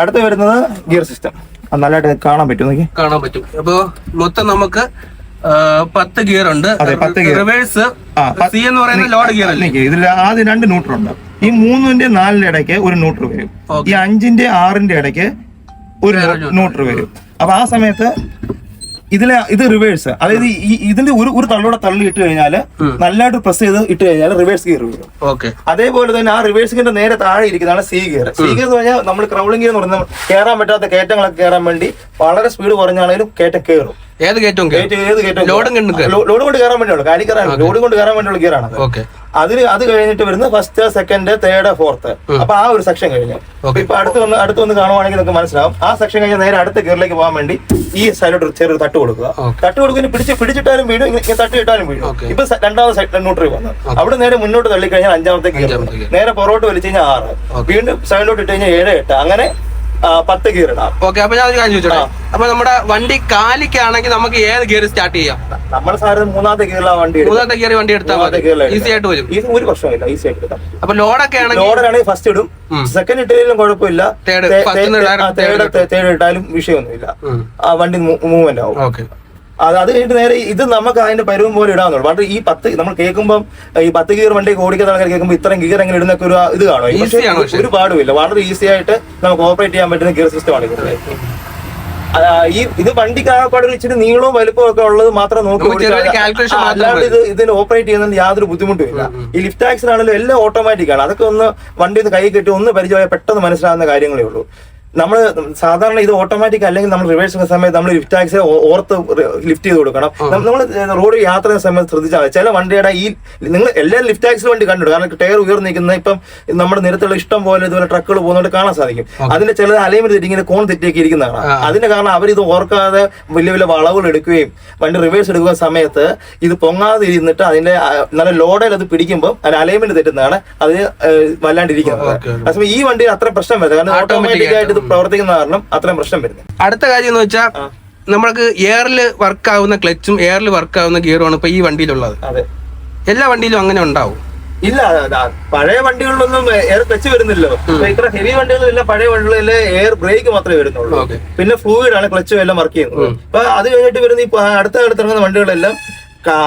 അടുത്ത് വരുന്നത് gear system. നല്ലതായിട്ട് കാണാൻ പറ്റും കാണാൻ പറ്റും. അപ്പൊ മൊത്തം നമുക്ക് പത്ത് ഗിയർ ഉണ്ട്. റിവേഴ്സ് സി എന്ന് പറയുന്ന ലോഡ് ഗിയർ അല്ലേ? ഇതിൽ ആദ്യം രണ്ട് ന്യൂട്രൽ ഉണ്ട്. ഈ മൂന്നിന്റെ നാലിന്റെ ഇടയ്ക്ക് ഒരു ന്യൂട്രൽ വരും. ഈ അഞ്ചിന്റെ ആറിന്റെ ഇടയ്ക്ക് ഒരു ന്യൂട്രൽ വരും. അപ്പൊ ആ സമയത്ത് ഇതിലെ ഇത് റിവേഴ്സ് അതായത് ഈ ഇതിന്റെ ഒരു ഒരു തള്ളൂടെ തള്ളി ഇട്ട് കഴിഞ്ഞാൽ നല്ലതായിട്ട് പ്രസ് ചെയ്ത് ഇട്ട് കഴിഞ്ഞാൽ റിവേഴ്സ് ഗിയർ വരും ഓക്കെ അതേപോലെ തന്നെ ആ റിവേഴ്സ് ഗിയറിന്റെ നേരെ താഴെ ഇരിക്കുന്നതാണ് സി ഗിയർ സി ഗിയർ എന്ന് പറഞ്ഞാൽ നമ്മൾ ക്രൗളിംഗ് ഗിയർ എന്ന് പറഞ്ഞാൽ കയറാൻ പറ്റാത്ത കയറ്റങ്ങളൊക്കെ കയറാൻ വേണ്ടി വളരെ സ്പീഡ് കുറഞ്ഞാണെങ്കിലും കയറ്റം കയറും ഏത് ഗേറ്റും ഏത് ലോഡും കണ്ടു ലോഡ് കൊണ്ട് കയറാൻ വേണ്ടിയുള്ളൂ കാലി കയറാൻ ലോഡ് കൊണ്ട് കയറാൻ വേണ്ടിയുള്ള ഗിയറാണ് ഓക്കെ. അതിന് അത് കഴിഞ്ഞിട്ട് വരുന്ന ഫസ്റ്റ് സെക്കൻഡ് തേർഡ് ഫോർത്ത് അപ്പൊ ആ ഒരു സെക്ഷൻ കഴിഞ്ഞു. ഇപ്പൊ അടുത്ത് വന്ന് അടുത്ത് വന്ന് കാണുവാണെങ്കിൽ നിങ്ങൾക്ക് മനസ്സിലാവും. ആ സെക്ഷൻ കഴിഞ്ഞ് നേരെ അടുത്ത ഗിയറിലേക്ക് പോകാൻ വേണ്ടി ഈ സൈഡിലോട്ട് ഒരു ചെറിയൊരു തട്ട് കൊടുക്കുക. തട്ട് കൊടുക്കുന്ന പിടിച്ച് പിടിച്ചിട്ടാലും വീഴും. ഇങ്ങനെ തട്ടി ഇട്ടാലും വീഴും. ഇപ്പൊ രണ്ടാമത് രണ്ടാമത്തെ സൈഡ് ന്യൂട്രി വന്നു. അവിടെ നേരെ മുന്നോട്ട് തള്ളി കഴിഞ്ഞാൽ അഞ്ചാമത്തെ ഗിയർ നേരെ പുറകോട്ട് വലിച്ചു കഴിഞ്ഞാൽ ആറ്. വീണ്ടും സൈഡിലോട്ട് ഇട്ട് കഴിഞ്ഞാൽ ഏഴ് എട്ട്. അങ്ങനെ പത്ത് ഗിയർ ഇടാം. ഓക്കെ അപ്പൊ ഞാൻ ഒരു കാര്യം ചോദിച്ചോട്ടെ? അപ്പൊ നമ്മുടെ വണ്ടി കാലിക്കാണെങ്കിൽ നമുക്ക് ഏത് ഗിയർ സ്റ്റാർട്ട് ചെയ്യാം? നമ്മൾ സാറ് മൂന്നാമത്തെ ഗിയറിലാണ് വണ്ടി. മൂന്നാമത്തെ ഗിയർ വണ്ടി എടുത്താൽ മതി. ഈസി ആയിട്ട് വരും. ഇത് ഒരു പ്രശ്നമില്ല ഈസി ആയിട്ട് എടുക്കാം. അപ്പൊ ലോഡൊക്കെ ആണെങ്കിൽ ലോഡറാണെങ്കിൽ ഫസ്റ്റ് ഇടും. സെക്കൻഡ് ഇട്ടാലും കുഴപ്പമില്ല. തേർഡ് തേർഡ് ഇട്ടാലും വിഷയമൊന്നുമില്ല. ആ വണ്ടി മൂവ്മെന്റ് ആവും. ഓക്കെ അത് അത് കഴിഞ്ഞിട്ട് നേരെ ഇത് നമുക്ക് അതിന്റെ പരുവം പോലെ ഇടാന്നുള്ളൂ പക്ഷേ ഈ പത്ത് നമ്മൾ കേൾക്കുമ്പോൾ ഈ പത്ത് ഗിയർ വണ്ടി ഓടിക്കുന്ന ആൾക്കാർ കേൾക്കുമ്പോൾ ഇത്രയും ഗിയർ എങ്ങനെ ഇടുന്നൊക്കെ ഒരു ഇത് കാണും. ഒരു പാടുമില്ല. വളരെ ഈസി ആയിട്ട് നമുക്ക് ഓപ്പറേറ്റ് ചെയ്യാൻ പറ്റുന്ന ഗിയർ സിസ്റ്റം ആണ് ഇതിന്റെ ഈ ഇത് വണ്ടിക്ക് ആ പാടൊരു ഇച്ചിരി നീളവും വലുപ്പവും ഒക്കെ ഉള്ളത് മാത്രം നോക്കി അല്ലാണ്ട് ഇത് ഇതിന് ഓപ്പറേറ്റ് ചെയ്യുന്നതിന് യാതൊരു ബുദ്ധിമുട്ടും ഇല്ല ഈ ലിഫ്റ്റ് ആക്സിലാണെങ്കിലും എല്ലാം ഓട്ടോമാറ്റിക് ആണ്. അതൊക്കെ ഒന്ന് വണ്ടി ഒന്ന് കൈ കെട്ടി ഒന്ന് പരിചയമായ പെട്ടെന്ന് മനസ്സിലാവുന്ന കാര്യങ്ങളേ ഉള്ളൂ. നമ്മൾ സാധാരണ ഇത് ഓട്ടോമാറ്റിക് അല്ലെങ്കിൽ നമ്മൾ റിവേഴ്സ് ചെയ്യുന്ന സമയത്ത് നമ്മൾ ലിഫ്റ്റ് ടാക്സ് ഓർത്ത് ലിഫ്റ്റ് ചെയ്ത് കൊടുക്കണം. നമ്മൾ റോഡ് യാത്ര ചെയ്യുന്ന സമയത്ത് ശ്രദ്ധിച്ചാൽ ചില വണ്ടിയുടെ ഈ നിങ്ങൾ എല്ലാവരും ലിഫ്റ്റ് ആക്സിൽ വണ്ടി കണ്ടിടും കാരണം ടയർ ഉയർന്നു നിൽക്കുന്ന ഇപ്പം നമ്മുടെ നിരത്തുള്ള ഇഷ്ടം പോലെ ഇതുപോലെ ട്രക്കുകൾ പോകുന്നതുകൊണ്ട് കാണാൻ സാധിക്കും. അതിന്റെ ചില അലൈൻമെന്റ് തെറ്റി ഇങ്ങനെ കോൺ തെറ്റിയൊക്കെ ഇരിക്കുന്നതാണ് അതിന്റെ കാരണം അവർ ഇത് ഓർക്കാതെ വലിയ വലിയ വളവുകൾ എടുക്കുകയും വണ്ടി റിവേഴ്സ് എടുക്കുന്ന സമയത്ത് ഇത് പൊങ്ങാതെ ഇരുന്നിട്ട് അതിന്റെ നല്ല ലോഡിൽ അത് പിടിക്കുമ്പോൾ അതിന് അലൈൻമെന്റ് തെറ്റുന്നതാണ്. അതിന് ഏഹ്, വല്ലാണ്ടിരിക്കുന്നത്. അതേസമയം ഈ വണ്ടി അത്ര പ്രശ്നം വരുന്നത് കാരണം ഓട്ടോമാറ്റിക് ആയിട്ട് ഇത് പ്രവർത്തിക്കുന്ന കാരണം അത്രയും പ്രശ്നം വരുന്നത്. അടുത്ത കാര്യം എന്ന് വെച്ചാൽ നമ്മൾക്ക് എയറിൽ വർക്ക് ആവുന്ന ക്ലച്ചും എയറിൽ വർക്ക് ആവുന്ന ഗിയറുമാണ് ഇപ്പൊ ഈ വണ്ടിയിലുള്ളത്. അതെ. എല്ലാ വണ്ടിയിലും അങ്ങനെ ഉണ്ടാവും. ഇല്ല പഴയ വണ്ടികളിലൊന്നും എയർ ക്ലച്ച് വരുന്നില്ലല്ലോ. ഇത്ര ഹെവി വണ്ടികളിലെല്ലാം പഴയ വണ്ടികളിൽ എയർ ബ്രേക്ക് മാത്രമേ വരുന്നുള്ളൂ. പിന്നെ ഫ്ലൂയിഡ് ആണ് ക്ലച്ചും എല്ലാം വർക്ക് ചെയ്യുന്നത്. അപ്പൊ അത് കഴിഞ്ഞിട്ട് വരുന്ന ഈ അടുത്ത അടുത്തിറങ്ങുന്ന വണ്ടികളെല്ലാം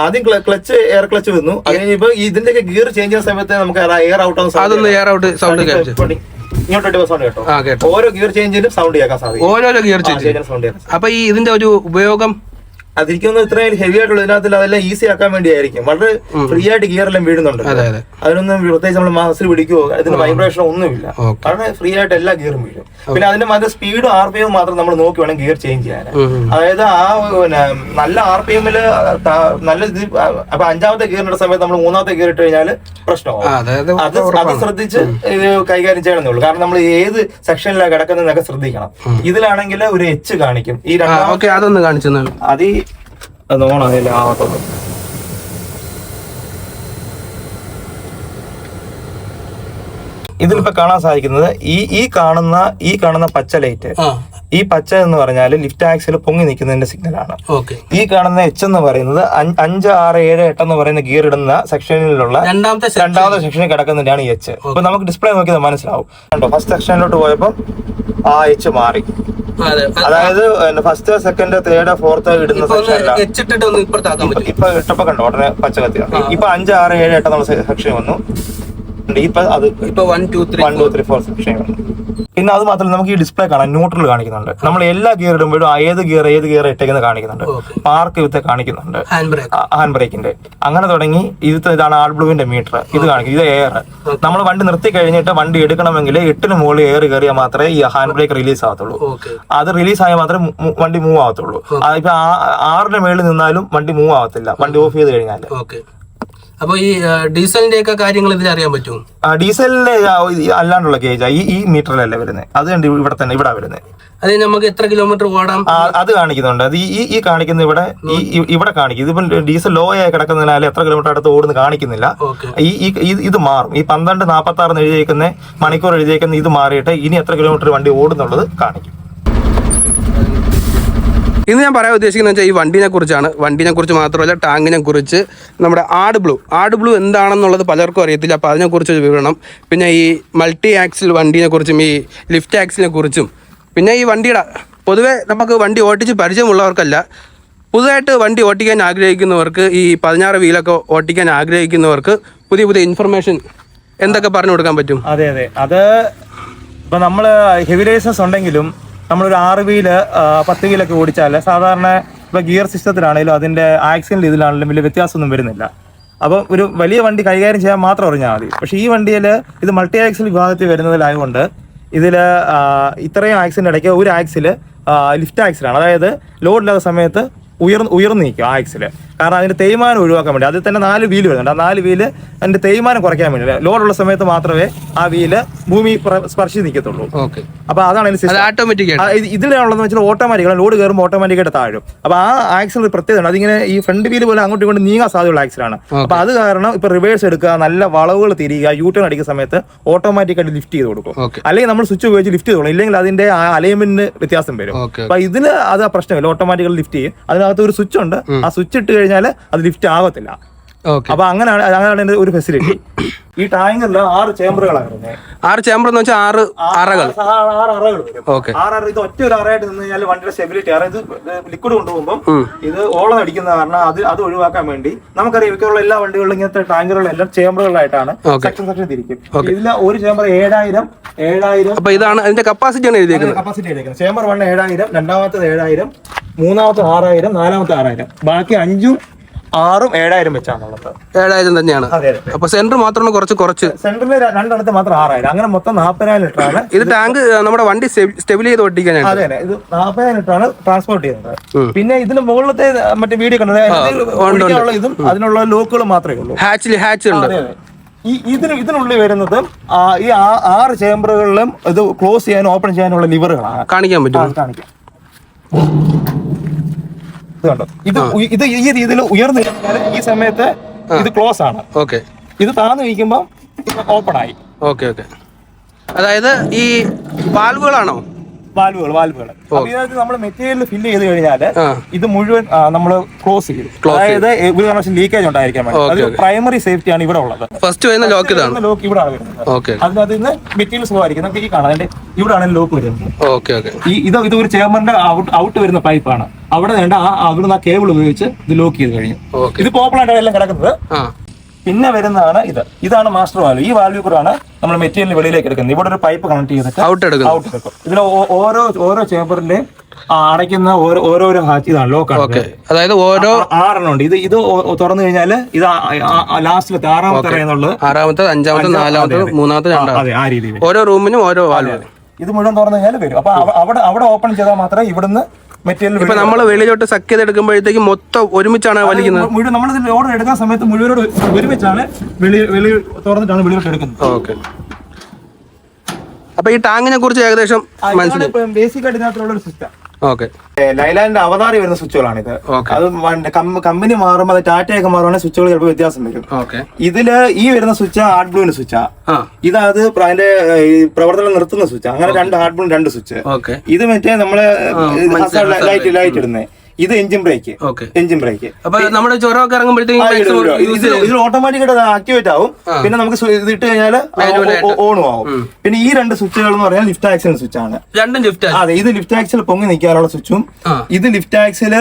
ആദ്യം ക്ലച്ച് എയർ ക്ലച്ച് വന്നു. അത് കഴിഞ്ഞപ്പോ ഇതിന്റെയൊക്കെ ഗിയർ ചേഞ്ച് ചെയ്യുന്ന സമയത്ത് നമുക്ക് എയർ ഔട്ട് ആവുന്ന എയർ ഔട്ട് സൗണ്ട്. ഇങ്ങോട്ടോട്ട് സൗണ്ട് കേട്ടോ. ആ കേട്ടോ. ഓരോ ഗിയർ ചേഞ്ചിലും സൗണ്ട് കേൾക്കാൻ സാധിക്കും. ഓരോരോ ഗിയർ ചേഞ്ച് സൗണ്ട് കേൾക്കാം അപ്പൊ ഈ ഇതിന്റെ ഒരു ഉപയോഗം അതിരിക്കുന്ന ഇത്രയും ഹെവി ആയിട്ടുള്ള ഇതിനകത്തിൽ അതെല്ലാം ഈസി ആക്കാൻ വേണ്ടിയായിരിക്കും. വളരെ ഫ്രീ ആയിട്ട് ഗിയർ എല്ലാം വീടുന്നുണ്ട് അതെ അതെ. അതിനൊന്നും പ്രത്യേകിച്ച് നമ്മൾ മാസിൽ പിടിക്കുവോ അതിന് വൈബ്രേഷൻ ഒന്നുമില്ല. വളരെ ഫ്രീ ആയിട്ട് എല്ലാ ഗിയറും വീഴും. പിന്നെ അതിന്റെ മറ്റേ സ്പീഡും ആർ പി എം മാത്രം നമ്മൾ നോക്കി വേണം ഗിയർ ചേഞ്ച് ചെയ്യാൻ. അതായത് ആ പിന്നെ നല്ല ആർ പി എമ്മിൽ നല്ല ഇത് അപ്പൊ അഞ്ചാമത്തെ ഗിയറിന്റെ സമയത്ത് നമ്മൾ മൂന്നാമത്തെ ഗിയർ ഇട്ട് കഴിഞ്ഞാൽ പ്രശ്നമാവും. അത് അത് ശ്രദ്ധിച്ച് ഇത് കൈകാര്യം ചെയ്യണമെന്നേ ഉള്ളൂ കാരണം നമ്മൾ ഏത് സെക്ഷനിലാണ് കിടക്കുന്നതെന്നൊക്കെ ശ്രദ്ധിക്കണം. ഇതിലാണെങ്കിൽ ഒരു എച്ച് കാണിക്കും. ഈ രണ്ടാമത്തെ രണ്ടാം അതൊന്ന് കാണിച്ചു അത് അത് ഓണായില്ല? ആവത്തുള്ളൂ ഇതിലിപ്പോ കാണാൻ സാധിക്കുന്നത് ഈ ഈ കാണുന്ന ഈ കാണുന്ന പച്ച ലൈറ്റ് ഈ പച്ച എന്ന് പറഞ്ഞാൽ ലിഫ്റ്റ് ആക്സിൽ പൊങ്ങി നിൽക്കുന്നതിന്റെ സിഗ്നലാണ്. ആണ് ഈ കാണുന്ന എച്ച് എന്ന് പറയുന്നത് അഞ്ച് ആറ് ഏഴ് എട്ട് എന്ന് പറയുന്ന ഗിയർ ഇടുന്ന സെക്ഷനിലുള്ള രണ്ടാമത്തെ സെക്ഷനിൽ കിടക്കുന്നതിനാണ് ഈ എച്ച് അപ്പൊ നമുക്ക് ഡിസ്പ്ലേ നോക്കിയത് മനസ്സിലാവും. കണ്ടോ ഫസ്റ്റ് സെക്ഷനിലോട്ട് പോയപ്പോൾ ആ എച്ച് മാറി. അതെ. അതായത് ഫസ്റ്റ് സെക്കൻഡ് തേർഡ് ഫോർത്ത് ഇടുന്ന സെക്ഷനിലാണ് ഇപ്പൊ ഇട്ടപ്പോ കണ്ടോ ഉടനെ പച്ച കത്തി ഇപ്പൊ അഞ്ച് ആറ് ഏഴ് എട്ട് എന്നുള്ള സെക്ഷൻ വന്നു. ഇപ്പൊ അത് ഇപ്പൊ one two three one two three four section വന്നു പിന്നെ അത് മാത്രമല്ല നമുക്ക് ഈ ഡിസ്പ്ലേ കാണാം ന്യൂട്രൽ കാണിക്കുന്നുണ്ട്. നമ്മൾ എല്ലാ ഗിയർ ഇടുമ്പോഴും ഏത് ഗിയർ ഏത് ഗിയർ ഇട്ടേക്കുന്നത് കാണിക്കുന്നുണ്ട്. പാർക്ക് വിത്ത് കാണിക്കുന്നുണ്ട്. ഹാൻഡ് ബ്രേക്ക് ഹാൻഡ് ബ്രേക്കിന്റെ അങ്ങനെ തുടങ്ങി ഇത് ഇതാണ് ആൾ ബ്ലൂവിന്റെ മീറ്റർ ഇത് കാണിക്കും. ഇത് എയർ നമ്മൾ വണ്ടി നിർത്തി കഴിഞ്ഞിട്ട് വണ്ടി എടുക്കണമെങ്കിൽ എട്ടിന് മുകളിൽ എയർ കയറിയാൽ മാത്രമേ ഈ ഹാൻഡ് ബ്രേക്ക് റിലീസ് ആവത്തുള്ളൂ. അത് റിലീസ് ആയാൽ മാത്രമേ വണ്ടി മൂവ് ആവത്തുള്ളൂ. ഇപ്പൊ ആ- ആറിന് മേളിൽ നിന്നാലും വണ്ടി മൂവ് ആവത്തില്ല. വണ്ടി ഓഫ് ചെയ്ത് കഴിഞ്ഞാൽ ഓക്കെ അപ്പൊ ഈ ഡീസലിന്റെ ഒക്കെ കാര്യങ്ങൾ ഇതിൽ അറിയാൻ പറ്റും ഡീസലിന്റെ അല്ലാണ്ടുള്ള ഗേജ് ഈ ഈ മീറ്ററിലല്ല വരുന്നത് അത് കണ്ട് ഇവിടെ തന്നെ ഇവിടെ വരുന്നത് അത് നമുക്ക് എത്ര കിലോമീറ്റർ ഓടാം? അത് കാണിക്കുന്നുണ്ട്. അത് ഈ ഈ- കാണിക്കുന്ന ഇവിടെ ഈ ഇവിടെ കാണിക്കും. ഇതിപ്പം ഡീസൽ ലോ ആയി കിടക്കുന്നതിനാൽ എത്ര കിലോമീറ്റർ അടുത്ത് ഓടുന്നു കാണിക്കുന്നില്ല. ഈ- ഇത് മാറും. ഈ പന്ത്രണ്ട് നാൽപ്പത്തി ആറ് എഴുതിയേക്കുന്ന മണിക്കൂർ എഴുതിയേക്കുന്ന ഇത് മാറിയിട്ട് ഇനി എത്ര കിലോമീറ്റർ വണ്ടി ഓടുന്നുള്ളത് കാണിക്കും. ഇന്ന് ഞാൻ പറയാൻ ഉദ്ദേശിക്കുന്നത് വെച്ചാൽ ഈ വണ്ടിനെ കുറിച്ചാണ്. വണ്ടിനെ കുറിച്ച് മാത്രമല്ല ടാങ്കിനെ കുറിച്ച്. നമ്മുടെ ആട് ബ്ലൂ. ആട് ബ്ലൂ എന്താണെന്നുള്ളത് പലർക്കും അറിയത്തില്ല. അപ്പോൾ അതിനെക്കുറിച്ച് ഒരു വിവരണം. പിന്നെ ഈ മൾട്ടി ആക്സിൽ വണ്ടിനെ കുറിച്ചും ഈ ലിഫ്റ്റ് ആക്സിനെ കുറിച്ചും. പിന്നെ ഈ വണ്ടിയുടെ പൊതുവെ നമുക്ക് വണ്ടി ഓട്ടിച്ച് പരിചയമുള്ളവർക്കല്ല. പുതുതായിട്ട് വണ്ടി ഓട്ടിക്കാൻ ആഗ്രഹിക്കുന്നവർക്ക് ഈ പതിനാറ് വീലൊക്കെ ഓട്ടിക്കാൻ ആഗ്രഹിക്കുന്നവർക്ക് പുതിയ പുതിയ ഇൻഫർമേഷൻ എന്തൊക്കെ പറഞ്ഞു കൊടുക്കാൻ പറ്റും? അതെ അതെ. അത് ഇപ്പം നമ്മൾ ഹെവി ലൈസൻസ് ഉണ്ടെങ്കിലും നമ്മളൊരു ആറ് വീൽ പത്ത് വീലൊക്കെ ഓടിച്ചാൽ സാധാരണ ഇപ്പൊ ഗിയർ സിസ്റ്റത്തിലാണെങ്കിലും അതിന്റെ ആക്സിഡന്റ് ഇതിലാണെങ്കിലും വലിയ വ്യത്യാസമൊന്നും വരുന്നില്ല. അപ്പോൾ ഒരു വലിയ വണ്ടി കൈകാര്യം ചെയ്യാൻ മാത്രം അറിഞ്ഞാൽ മതി. പക്ഷേ ഈ വണ്ടിയിൽ ഇത് മൾട്ടി ആക്സിൽ വിഭാഗത്തിൽ വരുന്നതിലായതുകൊണ്ട് ഇതിൽ ഇത്രയും ആക്സിഡന്റ് ഇടയ്ക്ക് ഒരു ആക്സിൽ ലിഫ്റ്റ് ആക്സിലാണ് അതായത് ലോഡ് ഇല്ലാത്ത സമയത്ത് ഉയർന്ന് ഉയർന്നു നിൽക്കും ആ ആക്സിൽ കാരണം അതിന്റെ തേയ്മാനം ഒഴിവാക്കാൻ വേണ്ടി. അതിൽ തന്നെ നാല് വീൽ വരുന്നുണ്ട്. ആ നാല് വീൽ അതിന്റെ തേയ്മാനം കുറയ്ക്കാൻ വേണ്ടി. ലോഡുള്ള സമയത്ത് മാത്രമേ ആ വീൽ ഭൂമി സ്പർശി സ്പർശിച്ച് നിൽക്കത്തുള്ളൂ ഓക്കെ. അപ്പൊ അതാണ് അതിന്. ഓട്ടോമാറ്റിക് ഇതിലാണുള്ളത് ഇതിലുള്ളതെന്ന് വെച്ചാൽ ഓട്ടോമാറ്റിക് ലോഡ് കയറുമ്പോൾ ഓട്ടോമാറ്റിക്കായിട്ട് താഴും. അപ്പൊ ആ ആക്സിൽ ഒരു പ്രത്യേകത അതിങ്ങനെ ഈ ഫ്രണ്ട് വീൽ പോലെ അങ്ങോട്ടും ഇങ്ങോട്ട് നീങ്ങാൻ സാധ്യതയുള്ള ആക്സിലാണ് അപ്പൊ അത് കാരണം ഇപ്പൊ റിവേഴ്സ് എടുക്കുക നല്ല വളവുകൾ തിരിയുക യൂ ടേൺ അടിക്കുന്ന സമയത്ത് ഓട്ടോമാറ്റിക്കായിട്ട് ലിഫ്റ്റ് ചെയ്ത് കൊടുക്കും. അല്ലെങ്കിൽ നമ്മൾ സ്വിച്ച് ഉപയോഗിച്ച് ലിഫ്റ്റ് ചെയ്തോളും ഇല്ലെങ്കിൽ അതിന്റെ ആ അലൈൻമെന്റിന് വ്യത്യാസം വരും. അപ്പോൾ അപ്പൊ ഇതിന് അത് ആ പ്രശ്നമില്ല. ഓട്ടോമാറ്റിക്കലി ലിഫ്റ്റ് ചെയ്യും. അതിനകത്ത് ഒരു സ്വിച്ച് ഉണ്ട്. ആ സ്വിച്ച് ഇട്ട് കഴിഞ്ഞാൽ അത് ലിഫ്റ്റ് ആവത്തില്ല ഓക്കെ അപ്പൊ അങ്ങനെയാണ് അങ്ങനെയാണ് ഒരു ഫെസിലിറ്റി ഈ ടാങ്കറിൽ ആറ് ചേമ്പറുകളാണ് വരുന്നത്. ആറ് ചേമ്പർ എന്ന് വെച്ചാൽ ആറ് അറകൾ. ആറ് അറകൾ വരും. ഓക്കെ. ആറ് അറ ഇത് ഒറ്റ ഒരു അറയായിട്ട് നിന്ന് കഴിഞ്ഞാൽ വണ്ടിയുടെ സ്റ്റെബിലിറ്റി അതായത് ലിക്വിഡ് കൊണ്ടുപോകുമ്പോൾ ഇത് ഓളം അടിക്കുന്ന കാരണം അത് അത് ഒഴിവാക്കാൻ വേണ്ടി നമുക്കറിയാം ഇവയ്ക്കുള്ള എല്ലാ വണ്ടികളിലും ഇങ്ങനത്തെ ടാങ്കറുകളെല്ലാം ചേമ്പറുകളായിട്ടാണ് Okay. സെക്ഷൻ സെക്ഷൻ തിരിക്കും. ഇതിൽ ഒരു ചേമ്പർ ഏഴായിരം ഏഴായിരം അപ്പൊ ഇതാണ് അതിന്റെ കപ്പാസിറ്റി ആണ് എഴുതിയേക്കുന്നത്. കപ്പാസിറ്റി എഴുതിയിരിക്കുന്നത് ചേമ്പർ വൺ ഏഴായിരം രണ്ടാമത്തത് ഏഴായിരം മൂന്നാമത്തെ ആറായിരം നാലാമത്തെ ആറായിരം. ബാക്കി അഞ്ചും ആറും ഏഴായിരം വെച്ചാണുള്ളത് ഏഴായിരം തന്നെയാണ്. അപ്പൊ സെന്റർ മാത്രമാണ് കുറച്ച് കുറച്ച്. സെന്ററിൽ രണ്ടിടത്ത് മാത്രം ആറായിരം. അങ്ങനെ മൊത്തം നാൽപ്പതിനായിരം ലിറ്റർ ആണ്. ഇത് ടാങ്ക് നമ്മുടെ വണ്ടി സ്റ്റെബിൾ ചെയ്ത് ഒട്ടിക്കാൻ അതെ അതെ. ഇത് നാൽപ്പതിനായിരം ലിറ്റർ ആണ് ട്രാൻസ്പോർട്ട് ചെയ്യുന്നത്. പിന്നെ ഇതിന് മുകളിലത്തെ മറ്റേ വീഡിയോ കണ്ടത് ഇതും അതിനുള്ള ലോക്കുകൾ മാത്രമേ ഉള്ളൂ. ഹാച്ചിൽ ഹാച്ച് ഉണ്ട്. ഈ ഇതിന് ഇതിനുള്ളിൽ വരുന്നത് ഈ ആറ് ചേംബറുകളിലും ഇത് ക്ലോസ് ചെയ്യാനും ഓപ്പൺ ചെയ്യാനുള്ള ലിവറുകളാണ് കാണിക്കാൻ പറ്റും കാണിക്കാം. ഇത് കണ്ടോ ഇത് ഇത് ഈ രീതിയിൽ ഉയർന്നു കഴിഞ്ഞാൽ ഈ സമയത്ത് ഇത് ക്ലോസ് ആണ്. ഓക്കെ. ഇത് താന്ന് കഴിക്കുമ്പോൾ ഓപ്പൺ ആയി. Okay okay. അതായത് ഈ വാൽവുകളാണോ വാൽവുകൾ വാൽവുകൾ. അപ്പൊ ഇതിനകത്ത് നമ്മൾ മെറ്റീരിയൽ ഫില്ല് ചെയ്ത് കഴിഞ്ഞാൽ ഇത് മുഴുവൻ നമ്മൾ ക്ലോസ് ചെയ്യും. അതായത് ഒരു കാരണവശാലും ലീക്കേജ് ഉണ്ടായിരിക്കാൻ വേണ്ടി. അത് പ്രൈമറി സേഫ്റ്റി ആണ് ഇവിടെ ഉള്ളത്. ഫസ്റ്റ് വരുന്ന ലോക്ക് ഇതാണ്. ലോക്ക് ഇവിടെ ആണ് വരുന്നത്. ഓക്കെ അതിനകത്ത് നിന്ന് മെറ്റീരിയൽ സുഖമായിരിക്കും നമുക്ക് ഈ കാണാം. അതിന്റെ ഇവിടെയാണ് ലോക്ക് വരുന്നത്. ഓക്കെ ഓക്കെ ഈ ഇത് ഇത് ഒരു ചേമ്പറിന്റെ ഔട്ട് വരുന്ന പൈപ്പാണ് അവിടെ വേണ്ട ആ അവിടുന്ന് ആ കേബിൾ ഉപയോഗിച്ച് ഇത് ലോക്ക് ചെയ്ത് കഴിഞ്ഞു. ഇത് ആയിട്ടാണ് എല്ലാം കിടക്കുന്നത്. പിന്നെ വരുന്നതാണ് ഇത്. ഇതാണ് മാസ്റ്റർ വാൽവ് ഈ വാൽവ് കൂടാണ് നമ്മൾ മെറ്റീരിയൽ വെളിയിലേക്ക് എടുക്കുന്നത്. ഇവിടെ ഒരു പൈപ്പ് കണക്ട് ചെയ്തിട്ട് ഔട്ട് എടുക്കും ഔട്ട് എടുക്കും. ഇതിൽ ഓരോ ഓരോ ചേമ്പറിന്റെ അടയ്ക്കുന്ന ഓരോ ഓരോരോ ഹാച്ച് ഇതാണ് ലോക്കാണ് ഓക്കെ അതായത് ഓരോ ആറെണ്ണം ഉണ്ട്. ഇത് ഇത് തുറന്നു കഴിഞ്ഞാൽ ഇത് ലാസ്റ്റിലത്തെ ആറാമത്തെ എന്നുള്ളത് ആറാമത്തെ അഞ്ചാമത്തെ നാലാമത്തെ മൂന്നാമത്തെ അതെ ആ രീതിയിൽ ഓരോ റൂമിനും ഓരോ വാൽവ് ഇത് മുഴുവൻ തുറന്നു കഴിഞ്ഞാൽ വരും. അപ്പൊ അവിടെ അവിടെ ഓപ്പൺ ചെയ്താൽ മാത്രമേ ഇവിടുന്ന് മെറ്റീരിയൽ ഇപ്പൊ നമ്മൾ വെളിയിലോട്ട് സക്ക് ചെയ്ത് എടുക്കുമ്പോഴത്തേക്ക് മൊത്തം ഒരുമിച്ചാണ് വലിക്കുന്നത്. മുഴുവൻ നമ്മൾ ഓർഡർ എടുക്കുന്ന സമയത്ത് മുഴുവനോട് ഒരുമിച്ചാണ് വെളി വെളി തുറന്നിട്ടാണ് വെളിയിലോട്ട് എടുക്കുന്നത്. ഓക്കെ. അപ്പൊ ഈ ടാങ്കിനെ കുറിച്ച് ഏകദേശം മനസ്സിലായി. ബേസിക് ആയിട്ട് ഇതിനകത്തുള്ള ഒരു സിസ്റ്റം ഓക്കെ ലൈലാൻഡിന്റെ അവതാറി വരുന്ന സ്വിച്ചുകളാണ് ഇത്. അത് കമ്പനി മാറുമ്പോൾ ടാറ്റയൊക്കെ മാറുവാണെങ്കിൽ സ്വിച്ചുകൾ ചിലപ്പോൾ വ്യത്യാസം വരും. ഓക്കെ ഇതിൽ ഈ വരുന്ന സ്വിച്ച് ഹാർഡ് ബ്ലൂവിന്റെ സ്വിച്ചാ ഇതത് അതിന്റെ പ്രവർത്തനം നിർത്തുന്ന സ്വിച്ച്. അങ്ങനെ രണ്ട് ഹാർഡ് ബ്ലൂ രണ്ട് സ്വിച്ച്. ഇത് മറ്റേ നമ്മൾ ലൈറ്റ് ലൈറ്റ് ഇടുന്നേ. ഇത് എഞ്ചിൻ ബ്രേക്ക് എഞ്ചിൻ ബ്രേക്ക് അപ്പൊ നമ്മുടെ ചുരമൊക്കെ ഇറങ്ങുമ്പോഴത്തേക്കും ഇത് ഇതിൽ ഓട്ടോമാറ്റിക്കായിട്ട് ആക്ടിവേറ്റ് ആവും. പിന്നെ നമുക്ക് ഇത് ഇട്ട് കഴിഞ്ഞാൽ ഓണും ആവും. പിന്നെ ഈ രണ്ട് സ്വിച്ചുകൾ എന്ന് പറഞ്ഞാൽ ലിഫ്റ്റ് ആക്സിൽ സ്വിച്ച് ആണ്. രണ്ടും ലിഫ്റ്റ് അതെ ഇത് ലിഫ്റ്റ് ആക്സിൽ പൊങ്ങി നിൽക്കാനുള്ള സ്വിച്ചും ഇത് ലിഫ്റ്റ് ആക്സിൽ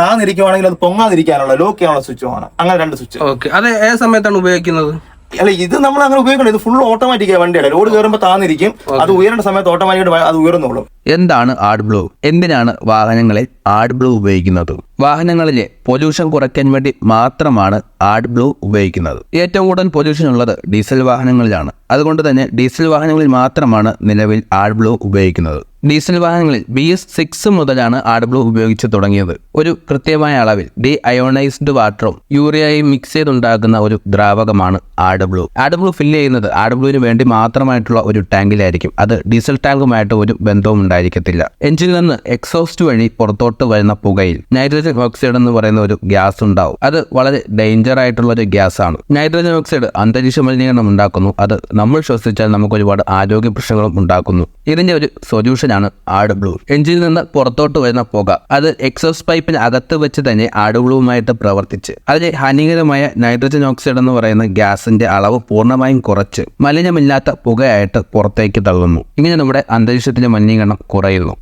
താന്നിരിക്കുവാണെങ്കിൽ അത് പൊങ്ങാതിരിക്കാനുള്ള ലോക്ക് ചെയ്യാനുള്ള സ്വിച്ചും ആണ്. അങ്ങനെ രണ്ട് സ്വിച്ച് ഓക്കെ അത് ഏത് സമയത്താണ് ഉപയോഗിക്കുന്നത്? അല്ല ഇത് നമ്മൾ അങ്ങനെ ഉപയോഗിക്കണം ഇത് ഫുൾ ഓട്ടോമാറ്റിക് വണ്ടിയല്ല ലോഡ് കയറുമ്പോൾ താന്നിരിക്കും. അത് ഉയരേണ്ട സമയത്ത് ഓട്ടോമാറ്റിക്കായിട്ട് അത് ഉയർന്നോളും. എന്താണ് ആഡ് ബ്ലൂ എന്തിനാണ് വാഹനങ്ങളിൽ ആഡ് ബ്ലൂ ഉപയോഗിക്കുന്നത്? വാഹനങ്ങളിലെ പൊല്യൂഷൻ കുറയ്ക്കാൻ വേണ്ടി മാത്രമാണ് ആഡ് ബ്ലൂ ഉപയോഗിക്കുന്നത്. ഏറ്റവും കൂടുതൽ പൊല്യൂഷൻ ഉള്ളത് ഡീസൽ വാഹനങ്ങളിലാണ്. അതുകൊണ്ട് തന്നെ ഡീസൽ വാഹനങ്ങളിൽ മാത്രമാണ് നിലവിൽ ആഡ് ബ്ലൂ ഉപയോഗിക്കുന്നത്. ഡീസൽ വാഹനങ്ങളിൽ ബി എസ് സിക്സ് മുതലാണ് ആഡ് ബ്ലൂ ഉപയോഗിച്ച് തുടങ്ങിയത്. ഒരു കൃത്യമായ അളവിൽ ഡി അയോണൈസ്ഡ് വാട്ടറും യൂറിയയും മിക്സ് ചെയ്തുണ്ടാക്കുന്ന ഒരു ദ്രാവകമാണ് AdBlue. AdBlue fill ചെയ്യുന്നത് ആഡ് ബ്ലൂവിന് വേണ്ടി മാത്രമായിട്ടുള്ള ഒരു ടാങ്കിലായിരിക്കും. അത് ഡീസൽ ടാങ്കുമായിട്ട് ഒരു ബന്ധവും ഉണ്ടായിരിക്കത്തില്ല എഞ്ചിനിൽ നിന്ന് എക്സോസ്റ്റ് വഴി പുറത്തോട്ട് വരുന്ന പുകയിൽ നൈട്രജൻ ഓക്സൈഡ് എന്ന് പറയുന്ന പറയുന്ന ഒരു ഗ്യാസ് ഉണ്ടാവും. അത് വളരെ ഡേഞ്ചർ ആയിട്ടുള്ള ഒരു ഗ്യാസ് ആണ്. നൈട്രജൻ ഓക്സൈഡ് അന്തരീക്ഷ മലിനീകരണം ഉണ്ടാക്കുന്നു. അത് നമ്മൾ ശ്വസിച്ചാൽ നമുക്ക് ഒരുപാട് ആരോഗ്യ പ്രശ്നങ്ങളും ഉണ്ടാക്കുന്നു. ഇതിന്റെ ഒരു സൊല്യൂഷൻ ആണ് ആഡ് ബ്ലൂ എഞ്ചിനിൽ നിന്ന് പുറത്തോട്ട് വരുന്ന പുക. അത് എക്സോസ് പൈപ്പിന് അകത്ത് വെച്ച് തന്നെ ആഡ് ബ്ലൂവുമായിട്ട് പ്രവർത്തിച്ച്. അതിലെ ഹാനികരമായ നൈട്രജൻ ഓക്സൈഡ് എന്ന് പറയുന്ന ഗ്യാസിന്റെ അളവ് പൂർണമായും കുറച്ച്. മലിനമില്ലാത്ത പുകയായിട്ട് പുറത്തേക്ക് തള്ളുന്നു. ഇങ്ങനെ നമ്മുടെ അന്തരീക്ഷത്തിലെ മലിനീകരണം കുറയുന്നു.